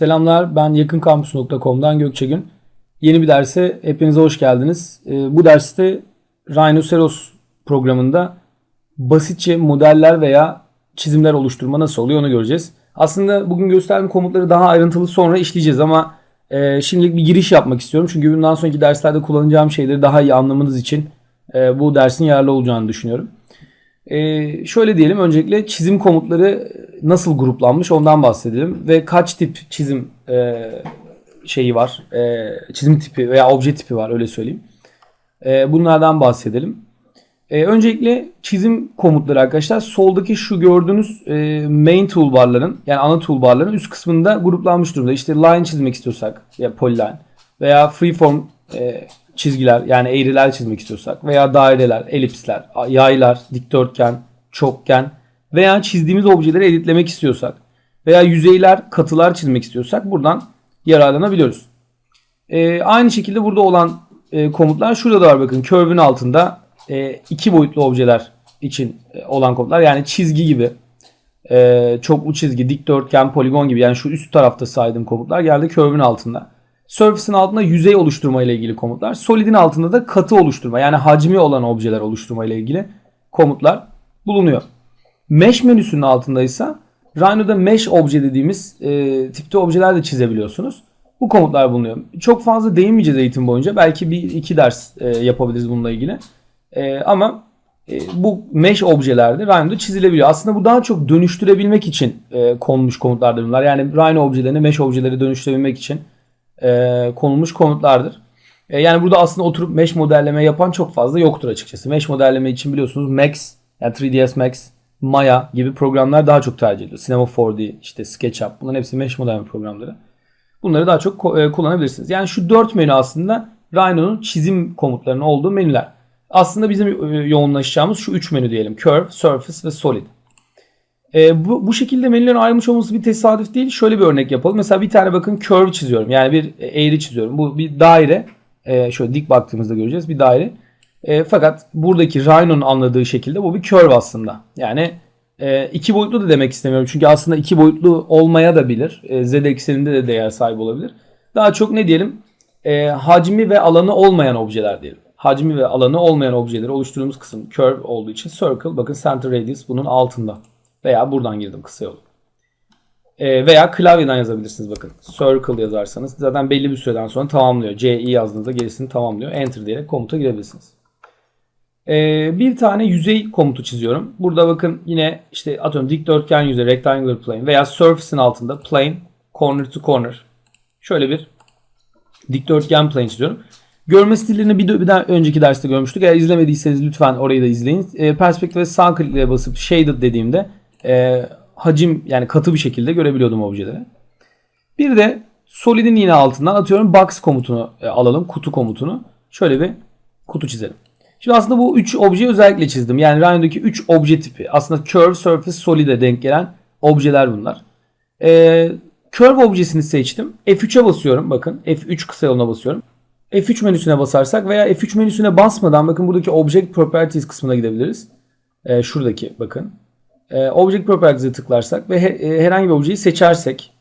Selamlar, ben yakınkampüs.com'dan Gökçegün. Yeni bir derse hepinize hoş geldiniz. Ee, bu derste Rhinoceros programında basitçe modeller veya çizimler oluşturma nasıl oluyor onu göreceğiz. Aslında bugün gösterdiğim komutları daha ayrıntılı sonra işleyeceğiz ama e, şimdilik bir giriş yapmak istiyorum. Çünkü bundan sonraki derslerde kullanacağım şeyleri daha iyi anlamanız için e, bu dersin yararlı olacağını düşünüyorum. E, şöyle diyelim öncelikle çizim komutları nasıl gruplanmış ondan bahsedelim ve kaç tip çizim e, şeyi var, e, çizim tipi veya obje tipi var öyle söyleyeyim. E, bunlardan bahsedelim. E, öncelikle çizim komutları arkadaşlar soldaki şu gördüğünüz e, main toolbarların yani ana toolbarların üst kısmında gruplanmış durumda. İşte line çizmek istiyorsak ya polyline veya freeform e, çizgiler yani eğriler çizmek istiyorsak veya daireler, elipsler, yaylar, dikdörtgen, çokgen veya çizdiğimiz objeleri editlemek istiyorsak veya yüzeyler, katılar çizmek istiyorsak buradan yararlanabiliyoruz. Ee, aynı şekilde burada olan e, komutlar şurada da var bakın. Curve'ün altında e, iki boyutlu objeler için e, olan komutlar. Yani çizgi gibi, e, çoklu çizgi, dikdörtgen, poligon gibi yani şu üst tarafta saydığım komutlar geldi curve'ün altında. Surface'in altında yüzey oluşturma ile ilgili komutlar. Solid'in altında da katı oluşturma yani hacmi olan objeler oluşturma ile ilgili komutlar bulunuyor. Mesh menüsünün altında ise Rhino'da mesh obje dediğimiz e, tipte objeler de çizebiliyorsunuz. Bu komutlar bulunuyor. Çok fazla değinmeyeceğiz eğitim boyunca. Belki bir iki ders e, yapabiliriz bununla ilgili. E, ama e, bu mesh objelerde Rhino'da çizilebiliyor. Aslında bu daha çok dönüştürebilmek için e, konulmuş komutlardır bunlar. Yani Rhino objelerini mesh objeleri dönüştürebilmek için e, konulmuş komutlardır. E, yani burada aslında oturup mesh modelleme yapan çok fazla yoktur açıkçası. Mesh modelleme için biliyorsunuz Max, yani 3ds Max, Maya gibi programlar daha çok tercih ediliyor. Cinema 4D, işte SketchUp bunların hepsi mesh modelleme programları. Bunları daha çok e, kullanabilirsiniz. Yani şu dört menü aslında Rhino'nun çizim komutlarının olduğu menüler. Aslında bizim e, yoğunlaşacağımız şu üç menü diyelim. Curve, Surface ve Solid. E, bu, bu şekilde menülerin ayrılmış olması bir tesadüf değil. Şöyle bir örnek yapalım. Mesela bir tane bakın curve çiziyorum. Yani bir eğri çiziyorum. Bu bir daire. E, şöyle dik baktığımızda göreceğiz. Bir daire. E, fakat buradaki Rhino'nun anladığı şekilde bu bir curve aslında. Yani e, iki boyutlu da demek istemiyorum. Çünkü aslında iki boyutlu olmaya da bilir. E, Z ekseninde de değer sahibi olabilir. Daha çok ne diyelim? E, hacmi ve alanı olmayan objeler diyelim. Hacmi ve alanı olmayan objeleri oluşturduğumuz kısım curve olduğu için circle. Bakın center radius bunun altında. Veya buradan girdim kısa yolu. E, veya klavyeden yazabilirsiniz bakın. Circle yazarsanız zaten belli bir süreden sonra tamamlıyor. CI yazdığınızda gerisini tamamlıyor. Enter diyerek komuta girebilirsiniz. Ee, bir tane yüzey komutu çiziyorum. Burada bakın yine işte atıyorum dikdörtgen yüzey, rectangular plane veya surface'in altında plane, corner to corner. Şöyle bir dikdörtgen plane çiziyorum. Görme stillerini bir, bir daha önceki derste görmüştük. Eğer izlemediyseniz lütfen orayı da izleyin. E, perspektife sağ klikle basıp shaded dediğimde e, hacim yani katı bir şekilde görebiliyordum objeleri. Bir de solid'in yine altından atıyorum box komutunu e, alalım. Kutu komutunu. Şöyle bir kutu çizelim. Şimdi aslında bu 3 objeyi özellikle çizdim. Yani Rhino'daki 3 obje tipi. Aslında curve, surface, solid'e denk gelen objeler bunlar. Ee, curve objesini seçtim. F3'e basıyorum. Bakın F3 kısa yoluna basıyorum. F3 menüsüne basarsak veya F3 menüsüne basmadan bakın buradaki Object Properties kısmına gidebiliriz. Ee, şuradaki bakın. Ee, Object Properties'e tıklarsak ve e, herhangi bir objeyi seçersek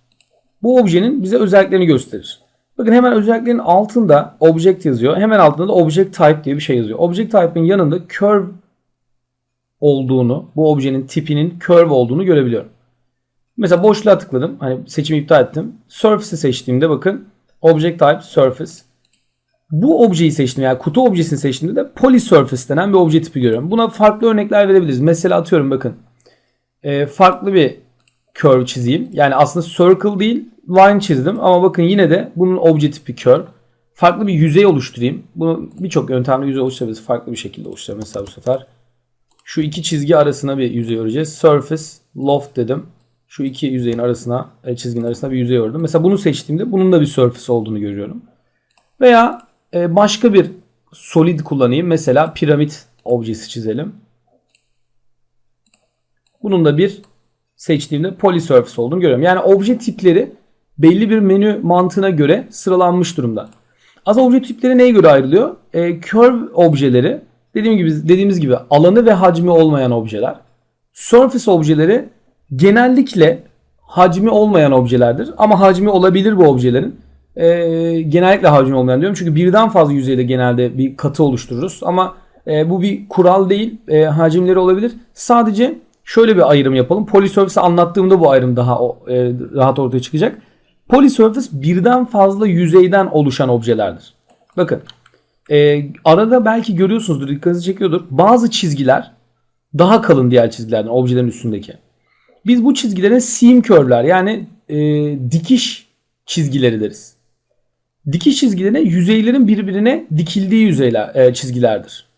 bu objenin bize özelliklerini gösterir. Bakın hemen özelliklerin altında object yazıyor. Hemen altında da object type diye bir şey yazıyor. Object type'ın yanında curve olduğunu, bu objenin tipinin curve olduğunu görebiliyorum. Mesela boşluğa tıkladım. Hani seçimi iptal ettim. Surface'i seçtiğimde bakın object type surface. Bu objeyi seçtim yani kutu objesini seçtiğimde de polysurface denen bir obje tipi görüyorum. Buna farklı örnekler verebiliriz. Mesela atıyorum bakın. E, farklı bir curve çizeyim. Yani aslında circle değil line çizdim ama bakın yine de bunun obje tipi curve. Farklı bir yüzey oluşturayım. Bunu birçok yöntemle yüzey oluşturabiliriz. Farklı bir şekilde oluşturalım. Mesela bu sefer şu iki çizgi arasına bir yüzey öreceğiz. Surface, loft dedim. Şu iki yüzeyin arasına, e, çizginin arasına bir yüzey ördüm. Mesela bunu seçtiğimde bunun da bir surface olduğunu görüyorum. Veya e, başka bir solid kullanayım. Mesela piramit objesi çizelim. Bunun da bir seçtiğimde polysurface olduğunu görüyorum. Yani obje tipleri belli bir menü mantığına göre sıralanmış durumda. Az obje tipleri neye göre ayrılıyor? E, curve objeleri dediğim gibi dediğimiz gibi alanı ve hacmi olmayan objeler. Surface objeleri genellikle hacmi olmayan objelerdir. Ama hacmi olabilir bu objelerin. Ee, genellikle hacmi olmayan diyorum. Çünkü birden fazla yüzeyde genelde bir katı oluştururuz. Ama e, bu bir kural değil. E, hacimleri olabilir. Sadece şöyle bir ayrım yapalım. Polysurface'ı anlattığımda bu ayrım daha e, rahat ortaya çıkacak. Polysurface birden fazla yüzeyden oluşan objelerdir. Bakın e, arada belki görüyorsunuzdur, dikkatinizi çekiyordur. Bazı çizgiler daha kalın diğer çizgilerden, objelerin üstündeki. Biz bu çizgilere seam curve'ler yani e, dikiş çizgileri deriz. Dikiş çizgileri yüzeylerin birbirine dikildiği yüzeyler e, çizgilerdir.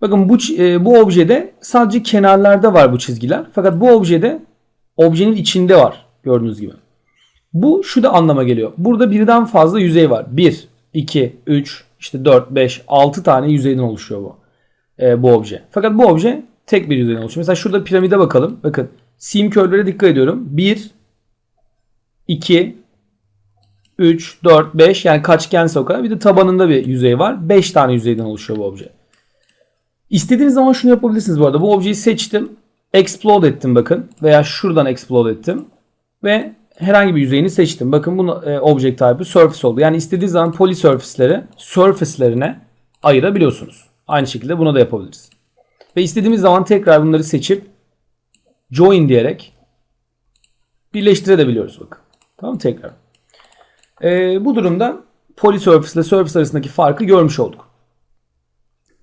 Bakın bu e, bu objede sadece kenarlarda var bu çizgiler. Fakat bu objede objenin içinde var gördüğünüz gibi. Bu şu da anlama geliyor. Burada birden fazla yüzey var. 1, 2, 3, işte 4, 5, 6 tane yüzeyden oluşuyor bu. E, bu obje. Fakat bu obje tek bir yüzeyden oluşuyor. Mesela şurada piramide bakalım. Bakın seam curve'lere dikkat ediyorum. 1, 2, 3, 4, 5 yani kaçgense o kadar. Bir de tabanında bir yüzey var. 5 tane yüzeyden oluşuyor bu obje. İstediğiniz zaman şunu yapabilirsiniz bu arada. Bu objeyi seçtim. Explode ettim bakın. Veya şuradan explode ettim. Ve herhangi bir yüzeyini seçtim. Bakın bunu e, object type'ı surface oldu. Yani istediğiniz zaman polysurface'leri surface'lerine ayırabiliyorsunuz. Aynı şekilde bunu da yapabiliriz. Ve istediğimiz zaman tekrar bunları seçip join diyerek birleştirebiliyoruz bakın. Tamam tekrar. E, bu durumda polysurface ile surface arasındaki farkı görmüş olduk.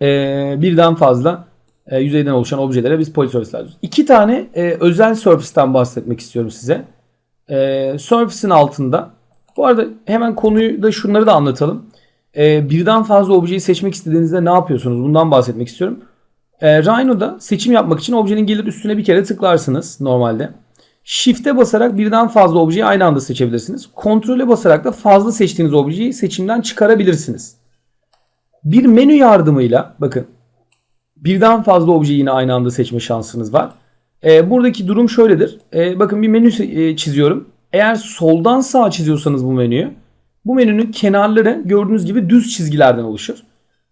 E, birden fazla e, yüzeyden oluşan objelere biz polysurface'ler diyoruz. İki tane e, özel surface'ten bahsetmek istiyorum size. E, surface'in altında. Bu arada hemen konuyu da şunları da anlatalım. E, birden fazla objeyi seçmek istediğinizde ne yapıyorsunuz? Bundan bahsetmek istiyorum. E, Rhino'da seçim yapmak için objenin gelir üstüne bir kere tıklarsınız normalde. Shift'e basarak birden fazla objeyi aynı anda seçebilirsiniz. Kontrole basarak da fazla seçtiğiniz objeyi seçimden çıkarabilirsiniz. Bir menü yardımıyla bakın birden fazla objeyi yine aynı anda seçme şansınız var. E, buradaki durum şöyledir. E, bakın bir menü e, çiziyorum. Eğer soldan sağa çiziyorsanız bu menüyü bu menünün kenarları gördüğünüz gibi düz çizgilerden oluşur.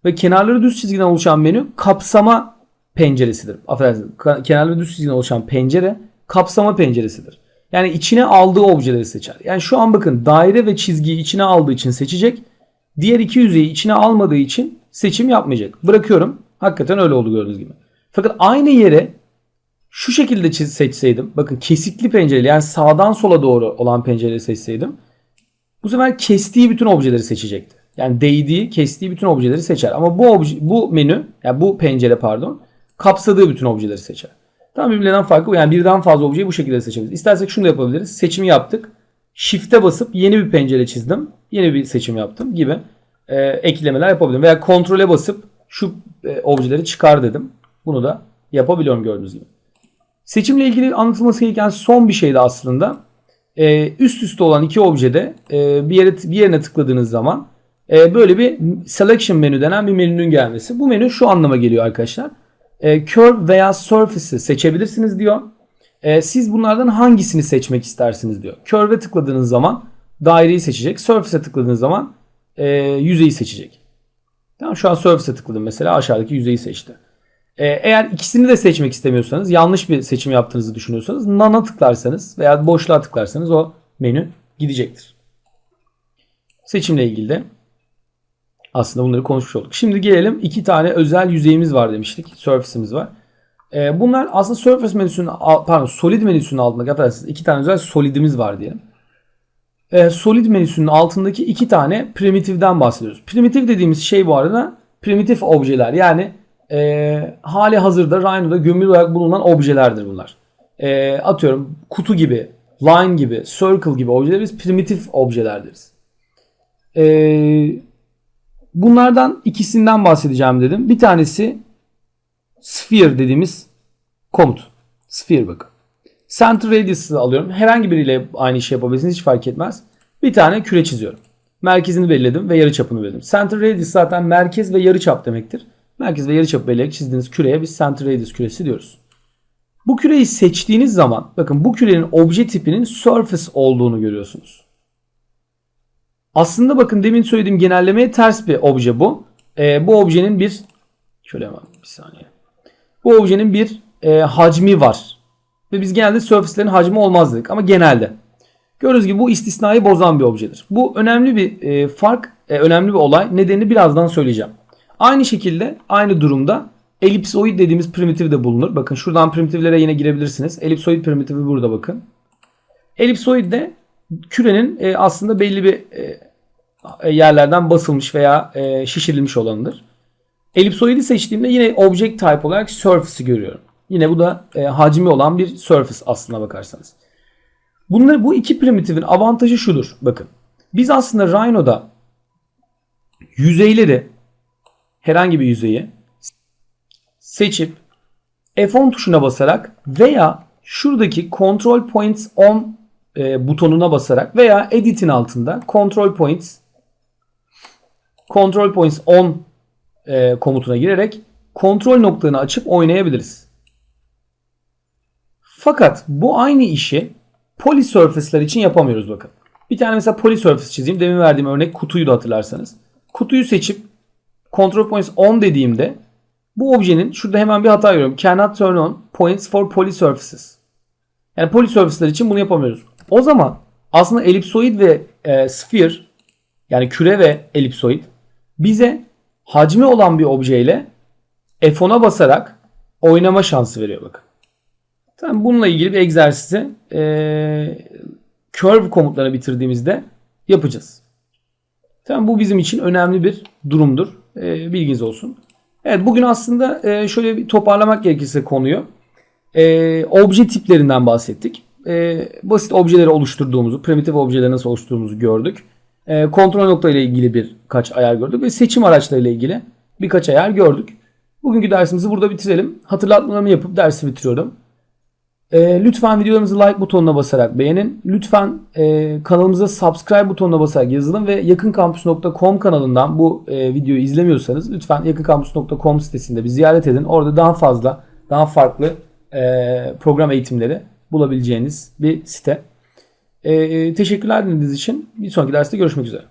Ve kenarları düz çizgiden oluşan menü kapsama penceresidir. Affedersiniz. Kenarları düz çizgiden oluşan pencere kapsama penceresidir. Yani içine aldığı objeleri seçer. Yani şu an bakın daire ve çizgiyi içine aldığı için seçecek. Diğer iki yüzeyi içine almadığı için seçim yapmayacak. Bırakıyorum. Hakikaten öyle oldu gördüğünüz gibi. Fakat aynı yere şu şekilde seçseydim. Bakın kesikli pencereli yani sağdan sola doğru olan pencereleri seçseydim. Bu sefer kestiği bütün objeleri seçecekti. Yani değdiği, kestiği bütün objeleri seçer. Ama bu obje, bu menü, yani bu pencere pardon, kapsadığı bütün objeleri seçer. Tam birbirlerinden farkı bu. Yani birden fazla objeyi bu şekilde seçebiliriz. İstersek şunu da yapabiliriz. Seçimi yaptık. Shift'e basıp yeni bir pencere çizdim. Yeni bir seçim yaptım gibi e, eklemeler yapabilirim. Veya kontrole basıp şu e, objeleri çıkar dedim. Bunu da yapabiliyorum gördüğünüz gibi. Seçimle ilgili anlatılması gereken son bir şey de aslında e, üst üste olan iki objede e, bir yere bir yerine tıkladığınız zaman e, böyle bir selection menü denen bir menünün gelmesi. Bu menü şu anlama geliyor arkadaşlar. E, curve veya surface'i seçebilirsiniz diyor. E, siz bunlardan hangisini seçmek istersiniz diyor. Curve'e tıkladığınız zaman daireyi seçecek. Surface'e tıkladığınız zaman e, yüzeyi seçecek. Tamam şu an surface'e tıkladım mesela aşağıdaki yüzeyi seçti. Ee, eğer ikisini de seçmek istemiyorsanız, yanlış bir seçim yaptığınızı düşünüyorsanız none'a tıklarsanız veya boşluğa tıklarsanız o menü gidecektir. Seçimle ilgili de aslında bunları konuşmuş olduk. Şimdi gelelim iki tane özel yüzeyimiz var demiştik. Surface'imiz var. Ee, bunlar aslında Surface menüsünün, pardon Solid menüsünün altında affedersiniz iki tane özel Solid'imiz var diyelim. Ee, Solid menüsünün altındaki iki tane primitiften bahsediyoruz. Primitif dediğimiz şey bu arada primitif objeler yani e, hali hazırda Rhino'da gömülü olarak bulunan objelerdir bunlar. E, atıyorum kutu gibi, line gibi, circle gibi objeler biz primitif objeler deriz. E, bunlardan ikisinden bahsedeceğim dedim. Bir tanesi sphere dediğimiz komut. Sphere bakın. Center radius'ı alıyorum. Herhangi biriyle aynı işi yapabilirsiniz. Hiç fark etmez. Bir tane küre çiziyorum. Merkezini belirledim ve yarıçapını belirledim. Center radius zaten merkez ve yarıçap demektir. Merkez ve yarıçapı belirleyerek çizdiğiniz küreye biz center radius küresi diyoruz. Bu küreyi seçtiğiniz zaman bakın bu kürenin obje tipinin surface olduğunu görüyorsunuz. Aslında bakın demin söylediğim genellemeye ters bir obje bu. Ee, bu objenin bir şöyle bir saniye. Bu objenin bir e, hacmi var. Ve biz genelde surface'lerin hacmi olmaz dedik ama genelde. Gördüğünüz gibi bu istisnayı bozan bir objedir. Bu önemli bir e, fark, e, önemli bir olay. Nedenini birazdan söyleyeceğim. Aynı şekilde aynı durumda elipsoid dediğimiz primitif de bulunur. Bakın şuradan primitiflere yine girebilirsiniz. Elipsoid primitifi burada bakın. Elipsoid de kürenin e, aslında belli bir e, yerlerden basılmış veya e, şişirilmiş olanıdır. Elipsoidi seçtiğimde yine object type olarak surface'ı görüyorum. Yine bu da e, hacmi olan bir surface aslına bakarsanız. Bunları bu iki primitifin avantajı şudur. Bakın. Biz aslında Rhino'da yüzeyleri herhangi bir yüzeyi seçip F10 tuşuna basarak veya şuradaki Control Points On e, butonuna basarak veya Edit'in altında Control Points Control Points On e, komutuna girerek kontrol noktalarını açıp oynayabiliriz. Fakat bu aynı işi polysurface'lar için yapamıyoruz bakın. Bir tane mesela polysurface çizeyim. Demin verdiğim örnek kutuyu da hatırlarsanız. Kutuyu seçip control points on dediğimde bu objenin şurada hemen bir hata görüyorum. Cannot turn on points for polysurfaces. Yani polysurface'lar için bunu yapamıyoruz. O zaman aslında elipsoid ve e, sphere yani küre ve elipsoid bize hacmi olan bir objeyle F10'a basarak oynama şansı veriyor bakın. Tamam bununla ilgili bir egzersizi e, curve komutlarını bitirdiğimizde yapacağız. Tamam bu bizim için önemli bir durumdur. E, bilginiz olsun. Evet bugün aslında e, şöyle bir toparlamak gerekirse konuyu. E, obje tiplerinden bahsettik. E, basit objeleri oluşturduğumuzu, primitif objeleri nasıl oluşturduğumuzu gördük. E, kontrol nokta ile ilgili birkaç ayar gördük ve seçim araçları ile ilgili birkaç ayar gördük. Bugünkü dersimizi burada bitirelim. Hatırlatmalarımı yapıp dersi bitiriyorum. E, lütfen videolarımızı like butonuna basarak beğenin. Lütfen e, kanalımıza subscribe butonuna basarak yazılın ve yakınkampüs.com kanalından bu e, videoyu izlemiyorsanız lütfen yakınkampüs.com sitesinde bir ziyaret edin. Orada daha fazla, daha farklı e, program eğitimleri bulabileceğiniz bir site. E, teşekkürler dinlediğiniz için. Bir sonraki derste görüşmek üzere.